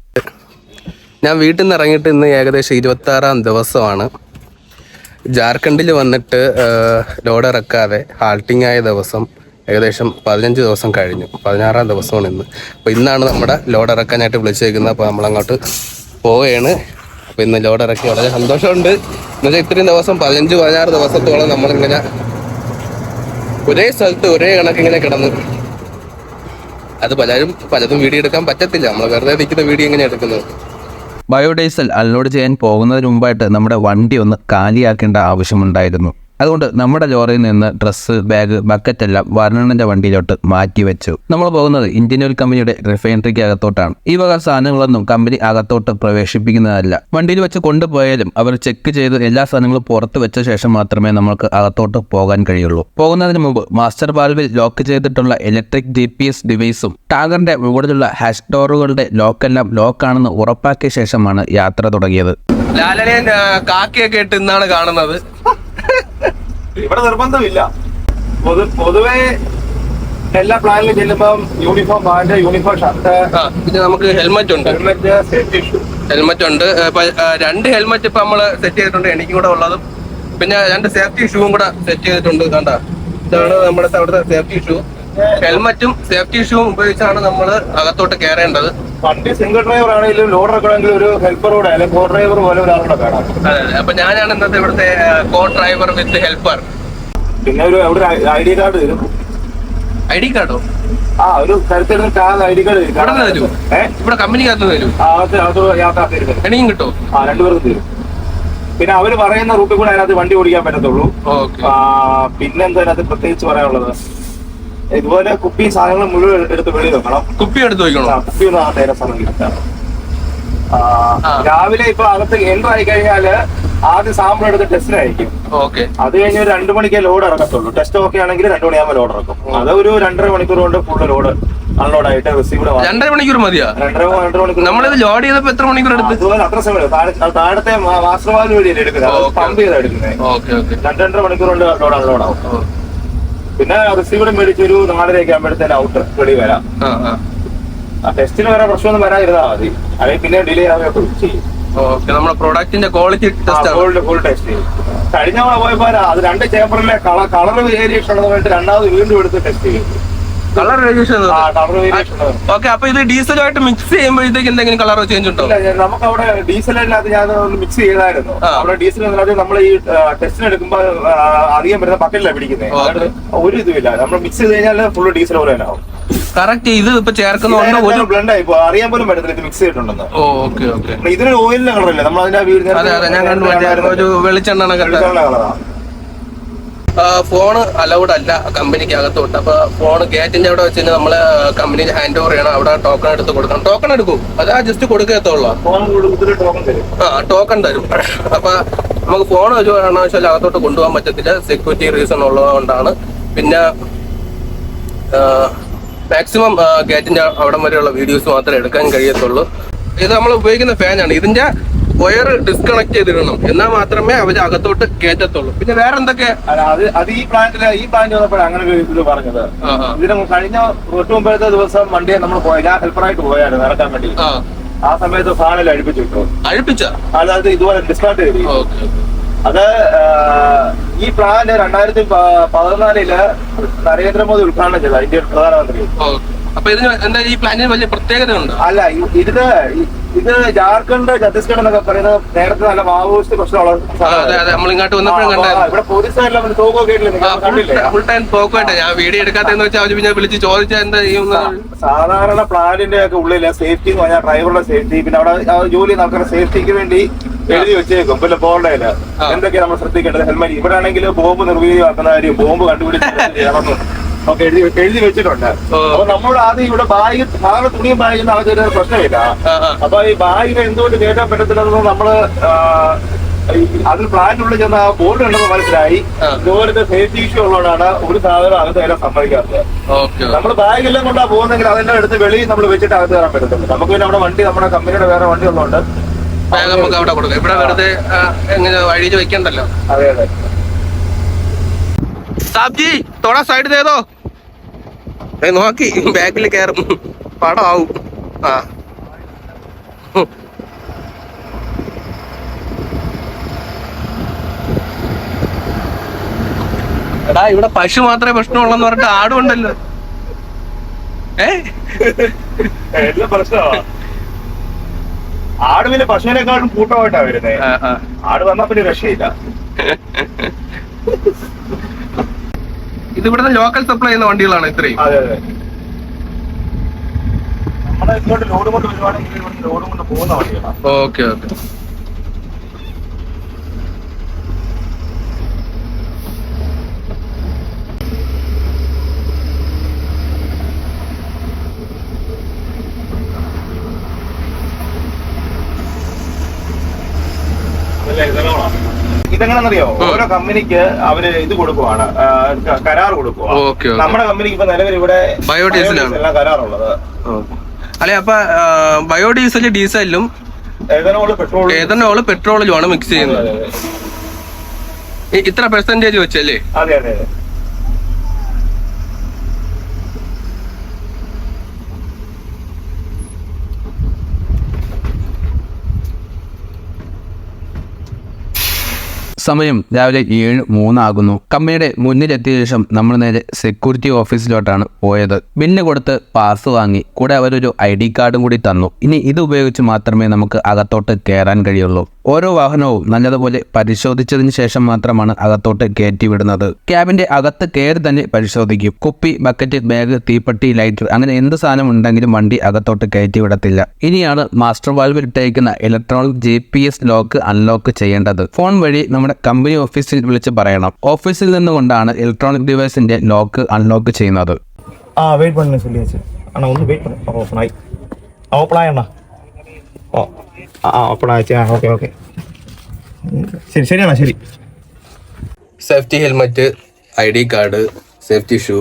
ഞാൻ വീട്ടിൽ നിന്ന് ഇറങ്ങിയിട്ട് ഇന്ന് ഏകദേശം ഇരുപത്തി ആറാം ദിവസമാണ്. ജാർഖണ്ഡിൽ വന്നിട്ട് ലോഡ് ഇറക്കാതെ ഹാൾട്ടിംഗ് ആയ ദിവസം ഏകദേശം പതിനഞ്ച് ദിവസം കഴിഞ്ഞു. പതിനാറാം ദിവസമാണ് ഇന്ന്. അപ്പോൾ ഇന്നാണ് നമ്മുടെ ലോഡ് ഇറക്കാനായിട്ട് വിളിച്ചേക്കുന്നത്. അപ്പോൾ നമ്മളങ്ങോട്ട് പോവുകയാണ്. അപ്പോൾ ഇന്ന് ലോഡ് ഇറക്കി വളരെ സന്തോഷമുണ്ട്. എന്നുവെച്ചാൽ ഇത്രയും ദിവസം പതിനഞ്ച് പതിനാറ് ദിവസത്തോളം നമ്മളിങ്ങനെ ഒരേ സ്ഥലത്ത് ഒരേ കണക്കിങ്ങനെ കിടന്നു അത് പലരും പലതും വീഡിയോ എടുക്കാൻ പറ്റത്തില്ല. നമ്മൾ വെറുതെ നിൽക്കുന്ന വീഡിയോ എങ്ങനെയാണ് എടുക്കുന്നത്? ബയോഡീസൽ അൺലോഡ് ചെയ്യാൻ പോകുന്നതിന് മുമ്പായിട്ട് നമ്മുടെ വണ്ടി ഒന്ന് കാലിയാക്കേണ്ട ആവശ്യമുണ്ടായിരുന്നു. അതുകൊണ്ട് നമ്മുടെ ലോറിയിൽ നിന്ന് ഡ്രസ്സ് ബാഗ് ബക്കറ്റ് എല്ലാം വരണന്റെ വണ്ടിയിലോട്ട് മാറ്റി വെച്ചു. നമ്മൾ പോകുന്നത് ഇന്ത്യൻ ഓയിൽ കമ്പനിയുടെ റിഫൈനറിക്ക് അകത്തോട്ടാണ്. ഈ വക സാധനങ്ങളൊന്നും കമ്പനി അകത്തോട്ട് പ്രവേശിപ്പിക്കുന്നതല്ല. വണ്ടിയിൽ വെച്ച് കൊണ്ടുപോയാലും അവർ ചെക്ക് ചെയ്ത് എല്ലാ സാധനങ്ങളും പുറത്ത് വെച്ച ശേഷം മാത്രമേ നമ്മൾക്ക് അകത്തോട്ട് പോകാൻ കഴിയുള്ളൂ. പോകുന്നതിന് മുമ്പ് മാസ്റ്റർ വാൽവിൽ ലോക്ക് ചെയ്തിട്ടുള്ള ഇലക്ട്രിക് ജി പി എസ് ഡിവൈസും ടാഗറിന്റെ മുകളിലുള്ള ഹാഷ് ഡോറുകളുടെ ലോക്കെല്ലാം ലോക്കാണെന്ന് ഉറപ്പാക്കിയ ശേഷമാണ് യാത്ര തുടങ്ങിയത്. ലാലനെ കാക്കിയൊക്കെ ഇട്ട് ഇന്നാണ് കാണുന്നത്. ഇവിടെ നിർബന്ധമില്ല. പൊതു പൊതുവെ എല്ലാ പ്ലാനിലും ചെല്ലുമ്പം യൂണിഫോം പാന്റ് യൂണിഫോം ഷർട്ട് പിന്നെ നമുക്ക് ഹെൽമെറ്റ് ഉണ്ട്. ഹെൽമെറ്റ് സേഫ്റ്റി ഷൂ ഹെൽമെറ്റ് ഉണ്ട്. ഇപ്പൊ, രണ്ട് ഹെൽമെറ്റ് ഇപ്പൊ നമ്മൾ സെറ്റ് ചെയ്തിട്ടുണ്ട് എനിക്കും കൂടെ ഉള്ളതും. പിന്നെ രണ്ട് സേഫ്റ്റി ഷൂവും കൂടെ സെറ്റ് ചെയ്തിട്ടുണ്ട് കണ്ട. ഇതാണ് നമ്മുടെ അവിടുത്തെ സേഫ്റ്റി ഷൂ ഹെൽമെറ്റും സേഫ്റ്റി ഷൂവും ഉപയോഗിച്ചാണ് നമ്മൾ അകത്തോട്ട് കയറേണ്ടത് വണ്ടി സിംഗിൾ ഡ്രൈവർ ആണെങ്കിലും ലോഡ് എടുക്കണമെങ്കിൽ ഒരു ഹെൽപ്പറോടെ അല്ലെങ്കിൽ കോ ഡ്രൈവർ പോലെ ഒരാളുടെ വേണം അതെ അതെ അപ്പൊ ഞാനാണ് ഇന്നത്തെ ഇവിടുത്തെ കോ ഡ്രൈവർ വിത്ത് ഹെൽപ്പർ പിന്നെ ഒരു അവിടെ ഐ ഡി കാർഡ് തരും ഐ ഡി കാർഡോ ആ ഒരു കരുത്തിടുന്ന കാർഡ് ഐ ഡി കാർഡ് തരും ഇവിടെ കമ്പനിക്കകത്ത് തരും എനിക്കും കിട്ടോ ആ രണ്ടുപേർക്കും തരും പിന്നെ അവർ പറയുന്ന റൂട്ടിൽ കൂടെ അതിനകത്ത് വണ്ടി ഓടിക്കാൻ പറ്റത്തുള്ളൂ പിന്നെന്താ അതിനകത്ത് പ്രത്യേകിച്ച് പറയാനുള്ളത് ഇതുപോലെ കുപ്പി സാധനങ്ങൾ മുഴുവൻ എടുത്ത് വെളിയിൽ വെക്കണം. കുപ്പി എടുത്ത് ആ, വയ്ക്കണോ കുപ്പി ഒന്നും ആ നേരെ സമയം കിട്ടാം. രാവിലെ ഇപ്പൊ അകത്ത് എൻട്രർ ആയി കഴിഞ്ഞാൽ ആദ്യം സാമ്പിൾ എടുത്ത് ടെസ്റ്റിന് അയക്കും. ഓക്കെ. അത് കഴിഞ്ഞ് ഒരു രണ്ടു മണിക്കേ ലോഡ് ഇറക്കത്തുള്ളൂ. ടെസ്റ്റ് ഓക്കെ ആണെങ്കിൽ രണ്ടു മണിയാകുമ്പോൾ ലോഡ് ഇറക്കും. അത് ഒരു രണ്ടര മണിക്കൂർ കൊണ്ട് ഫുള്ള് ലോഡ് അൺലോഡ് ആയിട്ട് റിസീവ് രണ്ടര മണിക്കൂർ മതിയാ? രണ്ടര രണ്ടര മണിക്കൂർ നമ്മളിത് ലോഡ് ചെയ്തപ്പോ എത്ര മണിക്കൂർ എടുത്ത്? അതുപോലെ അത്ര സമയം താഴെ- താഴത്തെ മാസ്റ്റർ വാൽ വഴിയല്ലേ എടുക്കുന്നത്. പമ്പ് ചെയ്താ എടുക്കുന്നത്. Okay okay. രണ്ട് രണ്ടര മണിക്കൂർ കൊണ്ട് ലോഡ് അൺലോഡ് ആവും. പിന്നെ റിസീവർ മേടിച്ചൊരു നാലരയൊക്കെ ആകുമ്പോഴത്തേന് ഔട്ട് വെളി വരാം. ആ ടെസ്റ്റിന് വരെ പ്രശ്നമൊന്നും വരാതിരുന്നാ മതി. അല്ലെങ്കിൽ പിന്നെ ഡിലേ ആവുകയൊക്കെ ചെയ്യും. ഓക്കെ നമ്മുടെ പ്രൊഡക്റ്റിന്റെ ക്വാളിറ്റി ടെസ്റ്റ് ഫുൾ ടെസ്റ്റ് ചെയ്യും കഴിഞ്ഞ പോയപ്പോ അത് രണ്ട് ചേമ്പറിലെ കളർ വേരിയേഷൻ ഉള്ളത് വേണ്ടി രണ്ടാമത് വീണ്ടും എടുത്ത് ടെസ്റ്റ് ചെയ്യും. കളർ വേരിയേഷൻ ഓക്കെ അപ്പൊ ഇത് ഡീസലുമായിട്ട് മിക്സ് ചെയ്യുമ്പോഴത്തേക്ക് എന്തെങ്കിലും കളർ ചേഞ്ച് ഉണ്ടോ? നമുക്ക് അവിടെ ഡീസൽ അല്ലാതെ ഞാൻ മിക്സ് ചെയ്തായിരുന്നു. അവിടെ ഡീസൽ നമ്മൾ ഈ ടെസ്റ്റിന് എടുക്കുമ്പോൾ അറിയാൻ പറ്റുന്ന ബക്കറ്റിലാണ് പിടിക്കുന്നത് ഒരു ഇതുമില്ല. നമ്മൾ മിക്സ് ചെയ്ത് കഴിഞ്ഞാൽ ഫുള്ള് ഡീസൽ പോലെ തന്നെ ആവും. കറക്റ്റ് ഇത് ഇപ്പൊ ചേർക്കുന്നതുകൊണ്ട് ഒരു ബ്ലെൻഡ് ആയി. അറിയാൻ പോലും പറ്റത്തില്ല ഇത് മിക്സ് ചെയ്തിട്ടുണ്ടെന്ന്. ഓക്കെ ഓക്കെ ഇതിനൊരു ഇതിന് ഓയിലിന്റെ കളറല്ലേ നമ്മൾ അതിന്റെ വീട് അതെ അതെ ഞാൻ കണ്ടു ഒരു വെളിച്ചെണ്ണ കളറാണ് ഫോൺ അലൗഡ് അല്ല കമ്പനിക്ക് അകത്തോട്ട് അപ്പൊ ഫോൺ ഗേറ്റിന്റെ അവിടെ വെച്ച് കഴിഞ്ഞാൽ നമ്മൾ കമ്പനിയിൽ ഹാൻഡ് ഓവർ ചെയ്യണം. അവിടെ ടോക്കൺ എടുത്ത് കൊടുക്കണം. ടോക്കൺ എടുക്കും. അത് ആ ജസ്റ്റ് കൊടുക്കത്തുള്ളൂ. ആ ടോക്കൺ തരും. അപ്പൊ നമുക്ക് ഫോൺ ഒരു കാരണവശാലും അകത്തോട്ട് കൊണ്ടുപോകാൻ പറ്റത്തില്ല. സെക്യൂരിറ്റി റീസൺ ഉള്ളതുകൊണ്ടാണ്. പിന്നെ മാക്സിമം ഗേറ്റിന്റെ അവിടം വരെയുള്ള വീഡിയോസ് മാത്രമേ എടുക്കാൻ കഴിയത്തുള്ളൂ. ഇത് നമ്മൾ ഉപയോഗിക്കുന്ന ഫാനാണ് ഇതിന്റെ വയർ ഡിസ്കണക്ട് ചെയ്തിടണം. എന്നാൽ മാത്രമേ അവർ അകത്തോട്ട് കേറ്റത്തുള്ളൂ. പിന്നെ വേറെ എന്തൊക്കെ അത് അത് ഈ പ്ലാന്റിൽ ഈ പ്ലാന്റ് വന്നപ്പോഴാണ് അങ്ങനെ ഒരു ഇത് പറഞ്ഞത്. ഇതിന് കഴിഞ്ഞ തൊട്ട് മുമ്പത്തെ ദിവസം വണ്ടിയെ നമ്മൾ പോയി ഞാൻ ഹെൽപ്പറായിട്ട് പോയായിരുന്നു ഇറക്കാൻ വേണ്ടി. ആ. സമയത്ത് ഫാനിൽ അഴിപ്പിച്ചു വിട്ടു. അഴിപ്പിച്ച? അതായത് ഇതുപോലെ ഡിസ്കണക്ട് ചെയ്തു. അത് ഈ പ്ലാൻ രണ്ടായിരത്തി പതിനാലിൽ നരേന്ദ്രമോദി ഉദ്ഘാടനം ചെയ്ത ഇന്ത്യയുടെ പ്രധാനമന്ത്രി. അപ്പൊ ഇതിന് എന്താ ഈ പ്ലാനിന് വലിയ പ്രത്യേകത ഉണ്ട് അല്ല ഇത് ഇത് ജാർഖണ്ഡ് ഛത്തീസ്ഗഡ് എന്നൊക്കെ പറയുന്നത് നേരത്തെ നല്ല മാവോയിസ്റ്റ് പ്രശ്നമുള്ള ഇങ്ങോട്ട് വന്നപ്പോഴും ഇവിടെ പോലീസുകാരെല്ലാം തോക്കൊക്കെ നിങ്ങൾ ഫുൾ ടൈം പോക്കോട്ടെ ഞാൻ വീഡിയോ എടുക്കാത്തെന്ന് വെച്ചാൽ അവർ പിന്നെ വിളിച്ച് ചോദിച്ചാൽ എന്താ ചെയ്യുന്നത്? സാധാരണ പ്ലാനിന്റെ ഒക്കെ ഉള്ളിൽ സേഫ്റ്റി എന്ന് പറഞ്ഞാൽ ഡ്രൈവറുടെ സേഫ്റ്റി പിന്നെ അവിടെ ജോലി നടക്കുന്ന സേഫ്റ്റിക്ക് വേണ്ടി എഴുതി വെച്ചേക്കും. പിന്നെ ബോർഡേൽ എന്തൊക്കെയാണ് നമ്മൾ ശ്രദ്ധിക്കേണ്ടത്? ഹെൽമെറ്റ്. ഇവിടെ ആണെങ്കിൽ ബോംബ് നിർവീര്യമാക്കുന്ന കാര്യം ബോംബ് കണ്ടുപിടിച്ച് ഒക്കെ എഴുതി എഴുതി വെച്ചിട്ടുണ്ട്. അപ്പൊ നമ്മളോട് ആദ്യം ഇവിടെ ബാഗ് സാധാരണ തുണിയും ബാഗ് അതൊരു പ്രശ്നമില്ല. അപ്പൊ ഈ ബാഗിനെ എന്തുകൊണ്ട് കയറ്റാൻ പറ്റത്തില്ലെന്ന് നമ്മൾ അതിൽ പ്ലാന്റിനുള്ളിൽ ചെന്ന ആ ബോർഡ് ഉണ്ടെന്ന് മനസ്സിലായി. ഇതുപോലത്തെ സേഫ്റ്റി ഇഷ്യൂ ഉള്ളതുകൊണ്ടാണ് ഒരു സാധനം അകത്ത് കയറാൻ സമ്മതിക്കാത്തത്. നമ്മൾ ബാഗ് എല്ലാം കൊണ്ടാ പോകുന്നെങ്കിൽ അതെല്ലാം എടുത്ത് വെളിയിൽ നമ്മൾ വെച്ചിട്ട് അകത്ത് കയറാൻ പറ്റത്തില്ല. നമുക്ക് പിന്നെ നമ്മുടെ വണ്ടി നമ്മുടെ കമ്പനിയുടെ വേറെ വണ്ടി ഉള്ളതുകൊണ്ട് ബാഗ് നമുക്ക് അവിടെ കൊടുക്കാം. ഇവിടെ വെറുതെ എങ്ങനെ വഴിയിൽ വെക്കണ്ടല്ലോ? അതെ അതെ. സാബ്ജി തോടാ സൈഡ് ചെയ്തോ നോക്കി ബാക്കിൽ കയറും പടമാവും. ആ. എടാ ഇവിടെ പശു മാത്രമേ പ്രശ്നമുള്ളെന്ന് പറഞ്ഞിട്ട് ആടും ഉണ്ടല്ലോ ഏ ആട് പിന്നെ പശുവിനെക്കാളും കൂട്ടമായിട്ടാ വരുന്നത്. ആട് വന്നാ പിന്നെ രക്ഷയില്ല. ഇത് ഇവിടുന്ന് ലോക്കൽ സപ്ലൈ ചെയ്യുന്ന വണ്ടികളാണ് ഇത്രയും. അതെ അതെ. നമ്മളെ ഇങ്ങോട്ട് ലോഡ് കൊണ്ട് വരുവാണെങ്കിൽ ഇവിടുന്ന് ലോഡ് കൊണ്ട് പോകുന്ന വണ്ടികളാണ് ഓക്കെ ഓക്കെ ഇതെങ്ങനെന്നറിയോ ഓരോ കമ്പനിക്ക് അവർ ഇത് കൊടുക്കുവാണ്. കരാർ കൊടുക്കുക നമ്മുടെ കമ്പനിക്ക് ഇപ്പൊ നിലവിൽ ഇവിടെ ബയോഡീസലാണ്. കരാറുള്ളത്. അല്ലെ അപ്പൊ ബയോഡീസൽ ഡീസലിലും ഏതനോൾ പെട്രോളിലുമാണ് മിക്സ് ചെയ്യുന്നത്. ഇത്ര പെർസെന്റേജ് വെച്ചല്ലേ? അതെ അതെ. സമയം രാവിലെ ഏഴ് മൂന്നാകുന്നു. കമ്പനിയുടെ മുന്നിലെത്തിയ ശേഷം നമ്മൾ നേരെ സെക്യൂരിറ്റി ഓഫീസിലോട്ടാണ് പോയത്. ബില്ല് കൊടുത്ത് പാസ് വാങ്ങി. കൂടെ അവരൊരു ഐ ഡി കാർഡും കൂടി തന്നു. ഇനി ഇത് ഉപയോഗിച്ച് മാത്രമേ നമുക്ക് അകത്തോട്ട് കയറാൻ കഴിയുള്ളൂ. ഓരോ വാഹനവും നല്ലതുപോലെ പരിശോധിച്ചതിന് ശേഷം മാത്രമാണ് അകത്തോട്ട് കയറ്റി വിടുന്നത്. ക്യാബിന്റെ അകത്ത് കയറി തന്നെ പരിശോധിക്കും. കുപ്പി ബക്കറ്റ് ബാഗ് തീപ്പെട്ടി ലൈറ്റർ അങ്ങനെ എന്ത് സാധനം ഉണ്ടെങ്കിലും വണ്ടി അകത്തോട്ട് കയറ്റി വിടത്തില്ല. ഇനിയാണ് മാസ്റ്റർ വാൽവിൽ ഇട്ടേക്കുന്ന electronic G P S lock unlock ചെയ്യേണ്ടത്. ഫോൺ വഴി നമ്മുടെ കമ്പനി ഓഫീസിൽ വിളിച്ച് പറയണം. ഓഫീസിൽ നിന്നുകൊണ്ടാണ് ഇലക്ട്രോണിക് ഡിവൈസിന്റെ ലോക്ക് അൺലോക്ക് ചെയ്യുന്നത്. ആ വെയിറ്റ് പണ്ണു ഒന്ന് വെയിറ്റ് ഓപ്പൺ ആയി. ഓപ്പൺ അണ്ണാ. ഓ. ആ ആ ശരി ശരിയാണ് ശരി. Safety helmet I D card safety shoe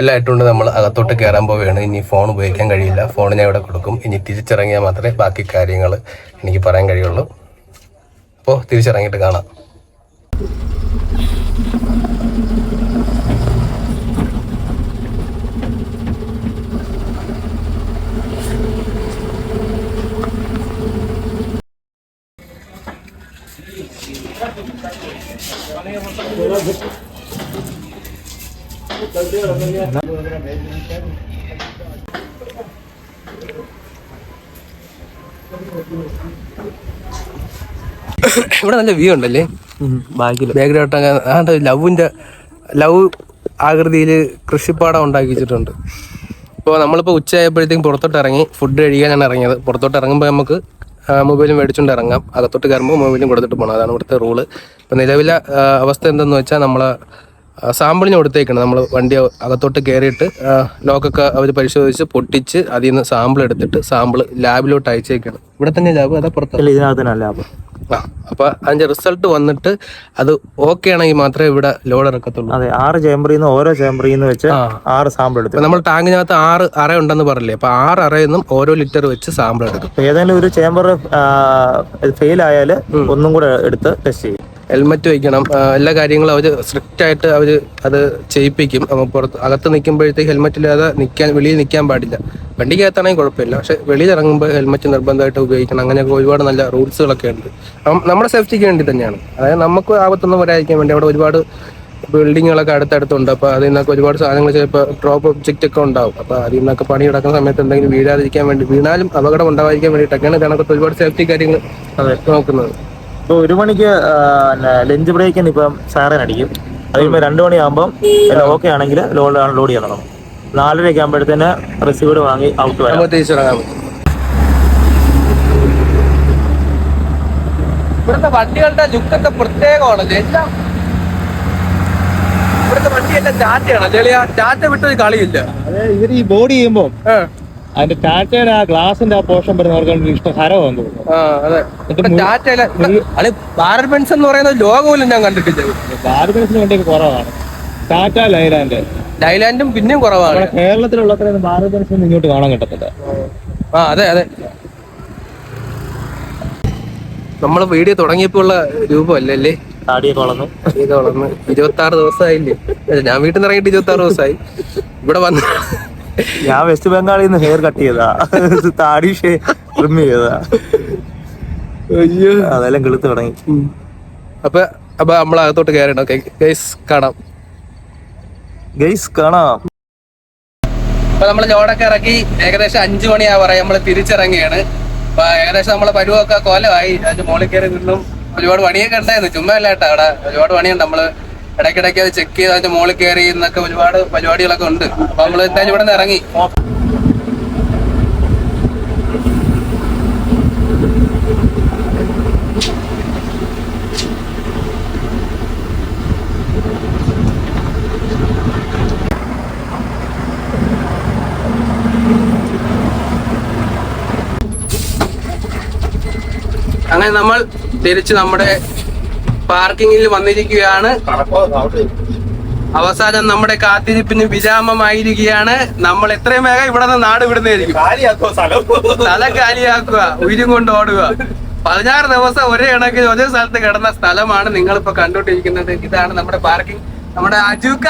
എല്ലാം ആയിട്ടുണ്ട് നമ്മൾ അകത്തോട്ട് കയറാൻ പോവുകയാണ്. ഇനി ഫോൺ ഉപയോഗിക്കാൻ കഴിയില്ല. ഫോൺ ഞാൻ ഇവിടെ കൊടുക്കും. ഇനി തിരിച്ചിറങ്ങിയാൽ മാത്രമേ ബാക്കി കാര്യങ്ങൾ എനിക്ക് പറയാൻ കഴിയുള്ളൂ. അപ്പോൾ തിരിച്ചിറങ്ങിയിട്ട് കാണാം. ഇവിടെ നല്ല വ്യൂ ഉണ്ടല്ലേ? ബാക്ക്ഗ്രൗണ്ട് ലവിന്റെ ലവ് ആകൃതിയിൽ കൃഷിപ്പാടം ഉണ്ടാക്കി വെച്ചിട്ടുണ്ട്. ഇപ്പോൾ നമ്മളിപ്പോൾ ഉച്ചയായപ്പോഴത്തേക്കും പുറത്തോട്ട് ഇറങ്ങി ഫുഡ് കഴിക്കാനാണ് ഇറങ്ങിയത്. പുറത്തോട്ട് ഇറങ്ങുമ്പോൾ നമുക്ക് മൊബൈലും മേടിച്ചുകൊണ്ട് ഇറങ്ങാം. അകത്തോട്ട് കയറുമ്പോൾ മൊബൈലും കൊടുത്തിട്ട് പോകണം അതാണ് ഇവിടുത്തെ റൂൾ ഇപ്പോൾ നിലവിലെ അവസ്ഥ എന്തെന്ന് വെച്ചാൽ നമ്മൾ സാമ്പിളിന് കൊടുത്തേക്കണം. നമ്മൾ വണ്ടി അകത്തോട്ട് കയറിയിട്ട് ലോക്കൊക്കെ അവർ പരിശോധിച്ച് പൊട്ടിച്ച് അതിൽ നിന്ന് സാമ്പിൾ എടുത്തിട്ട് സാമ്പിൾ ലാബിലോട്ട് അയച്ചേക്കണം. ഇവിടെ തന്നെ ലാബ് അതാ പുറത്ത്? ലാബ്. ആ അപ്പൊ അതിന്റെ റിസൾട്ട് വന്നിട്ട് അത് ഓക്കെ ആണെങ്കിൽ മാത്രമേ ഇവിടെ ലോഡ് ഇറക്കത്തുള്ളൂ. അതെ ആറ് ചേമ്പറിൽ നിന്ന് ഓരോ ചേമ്പറിൽ നിന്ന് വെച്ച് ആറ് സാമ്പിൾ എടുക്കും നമ്മൾ ടാങ്കിനകത്ത് ആറ് അറ ഉണ്ടെന്ന് പറഞ്ഞില്ലേ അപ്പൊ ആറ് അറയിൽ നിന്നും ഓരോ ലിറ്റർ വെച്ച് സാമ്പിൾ എടുക്കും. ഏതെങ്കിലും ഒരു ചേമ്പർ ഫെയിൽ ആയാൽ ഒന്നും കൂടെ എടുത്ത് ടെസ്റ്റ് ചെയ്യും. ഹെൽമെറ്റ് വയ്ക്കണം. എല്ലാ കാര്യങ്ങളും അവർ സ്ട്രിക്റ്റ് ആയിട്ട് അവർ അത് ചെയ്യിപ്പിക്കും. അപ്പോൾ പുറത്ത് അകത്ത് നിൽക്കുമ്പോഴത്തേക്ക് ഹെൽമെറ്റ് ഇല്ലാതെ നിൽക്കാൻ വെളിയിൽ നിൽക്കാൻ പാടില്ല. വണ്ടിക്കകത്താണെങ്കിൽ കുഴപ്പമില്ല. പക്ഷെ വെളിയിൽ ഇറങ്ങുമ്പോൾ ഹെൽമെറ്റ് നിർബന്ധമായിട്ട് ഉപയോഗിക്കണം. അങ്ങനെയൊക്കെ ഒരുപാട് നല്ല റൂൾസുകളൊക്കെ ഉണ്ട്. നമ്മുടെ സേഫ്റ്റിക്ക് വേണ്ടി തന്നെയാണ്. അതായത് നമുക്ക് ആപത്തൊന്നും വരാതിരിക്കാൻ വേണ്ടി അവിടെ ഒരുപാട് ബിൽഡിങ്ങുകളൊക്കെ അടുത്തടുത്തുണ്ട്. അപ്പോൾ അതിൽ നിന്നൊക്കെ ഒരുപാട് സാധനങ്ങൾ ചിലപ്പോൾ ഡ്രോപ്പ് ഒബ്ജക്റ്റ് ഒക്കെ ഉണ്ടാവും. അപ്പോൾ അതിൽ നിന്നൊക്കെ പണി കിടക്കുന്ന സമയത്ത് എന്തെങ്കിലും വീഴാതിരിക്കാൻ വേണ്ടി വീണാലും അപകടം ഉണ്ടാവാതിരിക്കാൻ വേണ്ടിയിട്ടൊക്കെയാണ് ഇതിനകത്ത് ഒരുപാട് സേഫ്റ്റി കാര്യങ്ങൾ നോക്കുന്നത്. ഇപ്പൊ ഒരു മണിക്ക് ലഞ്ച് ബ്രേക്കിന് ഇപ്പം സാറൻ അടിക്കും. അത് കഴിയുമ്പോൾ രണ്ടു മണിയാകുമ്പം എല്ലാം ഓക്കെ ആണെങ്കിൽ ലോഡ് ലോഡ് ചെയ്യണം നാലരയൊക്കെ ആകുമ്പോഴത്തേന് റിസീവ്ഡ് വാങ്ങി ഔട്ട് വരാം. ഇവിടുത്തെ വണ്ടികളുടെ ലുക്കൊക്കെ പ്രത്യേകമാണ്. എല്ലാം ഇവിടുത്തെ വണ്ടിയെല്ലാം ചാറ്റയാണ്. ചെളിയ ചാറ്റ വിട്ടൊരു കളിയില്ല. അതെ ഇവർ ഈ ബോഡി ചെയ്യുമ്പോൾ അതിന്റെ ടാറ്റയുടെ ആ ഗ്ലാസിന്റെ ആ പോർഷൻ വരുന്നവർക്ക് ഇഷ്ടം ഹരമാണെന്ന് തോന്നുന്നു. ടാറ്റയിലെ ഭാരത് ബെൻസ് എന്ന് പറയുന്ന ലോക പോലും ഞാൻ കണ്ടിട്ടില്ല. ഭാരതത്തിന് വേണ്ടിയൊക്കെ കുറവാണ്. ടാറ്റ ലൈലാൻഡ്. ലൈലാൻഡും പിന്നെയും കുറവാണ്. നമ്മുടെ കേരളത്തിലുള്ള അത്രയും ഭാരത് ബെൻസിന് ഇങ്ങോട്ട് കാണാൻ കിട്ടത്തില്ല. ആ അതെ അതെ. നമ്മൾ വീഡിയോ തുടങ്ങിയപ്പോ ഉള്ള രൂപമല്ലേ ഇരുപത്തി ആറ് ദിവസമായില്ലേ? ഞാൻ വീട്ടിൽ നിന്ന് ഇറങ്ങിയിട്ട് ഇരുപത്തി ആറ് ദിവസമായി. ഇവിടെ വന്ന് ഞാൻ വെസ്റ്റ് ബംഗാളിൽ നിന്ന് ഹെയർ കട്ട് ചെയ്താ. താടി ട്രിം ചെയ്താ അയ്യോ. അതെല്ലാം കിളുത്ത് തുടങ്ങി. അപ്പൊ അപ്പൊ നമ്മളകത്തോട്ട് കയറണം ഓക്കെ ഗൈസ് കാണാം. ഗൈസ് കാണാം. അപ്പൊ നമ്മൾ ലോഡൊക്കെ ഇറക്കി. ഏകദേശം അഞ്ചു മണിയാ പറയാം നമ്മൾ തിരിച്ചിറങ്ങിയാണ്. അപ്പൊ ഏകദേശം നമ്മളെ പരുവൊക്കെ കോലമായി. അതിന്റെ മോളിൽ കയറി നിന്നും ഒരുപാട് പണിയൊക്കെ ഉണ്ടായിരുന്നു. ചുമ്മാ അല്ലാട്ടാ അവിടെ. ഒരുപാട് പണിയുണ്ട് നമ്മൾ. ഇടയ്ക്കിടയ്ക്ക് അത് ചെക്ക് ചെയ്ത് അതിന്റെ മുകളിൽ കയറി എന്നൊക്കെ ഒരുപാട് പരിപാടികളൊക്കെ ഉണ്ട്. അപ്പൊ നമ്മൾ എന്തായാലും ഇവിടെ നിന്ന് ഇറങ്ങി. അങ്ങനെ നമ്മൾ തിരിച്ച് നമ്മുടെ പാർക്കിങ്ങിൽ വന്നിരിക്കുകയാണ്. അവസാനം നമ്മുടെ കാത്തിരിപ്പിന് വിരാമമായിരിക്കുകയാണ്. നമ്മൾ എത്രയും വേഗം ഇവിടെ നിന്ന് നാട് വിടുന്നതായിരിക്കും. സ്ഥലം? കാലിയാക്കുക ഉയരും കൊണ്ട് ഓടുക. പതിനാറ് ദിവസം ഒരേ ഇണക്കിൽ ഒരേ സ്ഥലത്ത് കിടന്ന സ്ഥലമാണ് നിങ്ങൾ ഇപ്പൊ കണ്ടോണ്ടിരിക്കുന്നത് ഇതാണ് നമ്മുടെ പാർക്കിംഗ്. നമ്മുടെ അജുക്ക.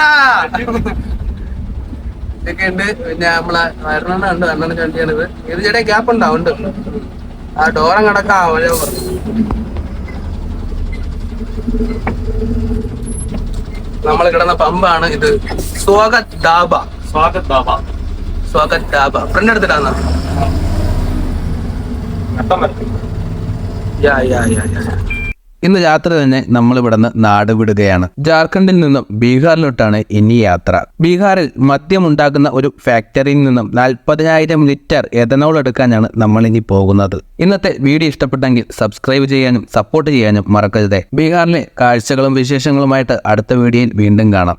ഇതൊക്കെ ഉണ്ട് പിന്നെ നമ്മളെ അരുണ ഉണ്ട്. അണ്ണന് വണ്ടിയാണിത് ഇത് ചേട്ടാ ഗ്യാപ്പ് ഉണ്ടാവും ഉണ്ട്. ആ ഡോറം കിടക്കാം ഓരോ നമ്മൾ കിടന്ന പമ്പാണ് ഇത്. Swagat Dhaba Swagat Dhaba Swagat Dhaba front എടുത്തിട്ടാന്ന? Yeah yeah yeah yeah. ഇന്ന് രാത്രി തന്നെ നമ്മൾ ഇവിടുന്ന് നാട് വിടുകയാണ് ജാർഖണ്ഡിൽ നിന്നും ബീഹാറിലോട്ടാണ് ഇനി യാത്ര. ബീഹാറിൽ മദ്യം ഉണ്ടാക്കുന്ന ഒരു ഫാക്ടറിയിൽ നിന്നും നാൽപ്പതിനായിരം ലിറ്റർ എഥനോൾ എടുക്കാനാണ് നമ്മൾ ഇനി പോകുന്നത്. ഇന്നത്തെ വീഡിയോ ഇഷ്ടപ്പെട്ടെങ്കിൽ സബ്സ്ക്രൈബ് ചെയ്യാനും സപ്പോർട്ട് ചെയ്യാനും മറക്കരുതേ. ബീഹാറിലെ കാഴ്ചകളും വിശേഷങ്ങളുമായിട്ട് അടുത്ത വീഡിയോയിൽ വീണ്ടും കാണാം.